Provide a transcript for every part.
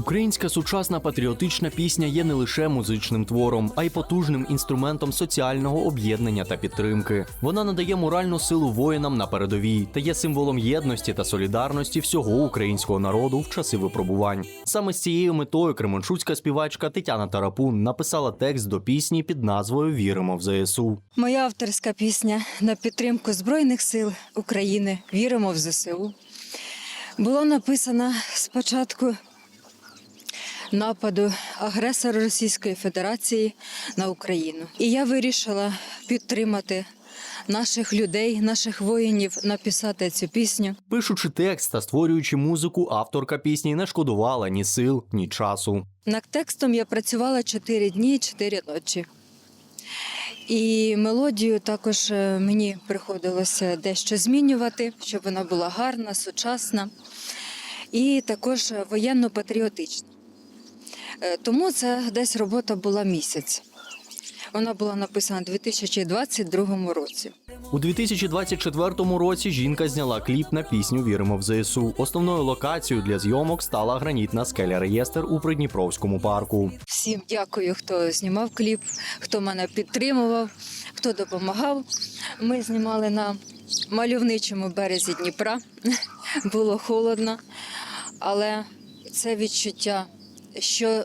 Українська сучасна патріотична пісня є не лише музичним твором, а й потужним інструментом соціального об'єднання та підтримки. Вона надає моральну силу воїнам на передовій та є символом єдності та солідарності всього українського народу в часи випробувань. Саме з цією метою кременчуцька співачка Тетяна Тарапун написала текст до пісні під назвою Віримо в ЗСУ. Моя авторська пісня на підтримку Збройних сил України Віримо в ЗСУ була написана спочатку нападу агресора Російської Федерації на Україну. І я вирішила підтримати наших людей, наших воїнів, написати цю пісню. Пишучи текст та створюючи музику, авторка пісні не шкодувала ні сил, ні часу. Над текстом я працювала 4 дні, 4 ночі. І мелодію також е, мені приходилося дещо змінювати, щоб вона була гарна, сучасна і також е, воєнно-патріотична. Е, Тому це десь робота була місяць. Вона була написана у 2022 році. У 2024 році жінка зняла кліп на пісню Віримо в ЗСУ. Основною локацією для зйомок стала гранітна скеля Реєстр у Придніпровському парку. Всім дякую, хто знімав кліп, хто мене підтримував, хто допомагав. Ми знімали на мальовничому березі Дніпра. Було холодно, але це відчуття, що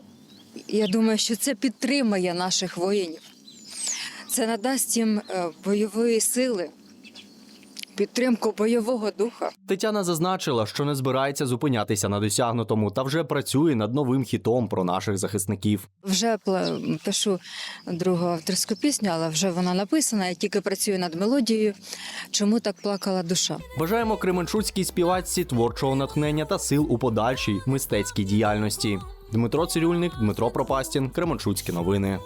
я думаю, що це підтримає наших воїнів. Це надасть їм е, бойової сили, підтримку бойового духа. Тетяна зазначила, що не збирається зупинятися на досягнутому та вже працює над новим хітом про наших захисників. Вже пишу другу авторську пісню, але вже вона написана. Я тільки працюю над мелодією. Чому так плакала душа? Бажаємо Кременчуцькій співачці творчого натхнення та сил у подальшій мистецькій діяльності. Дмитро Цирюльник, Дмитро Пропастін, Кременчуцькі новини.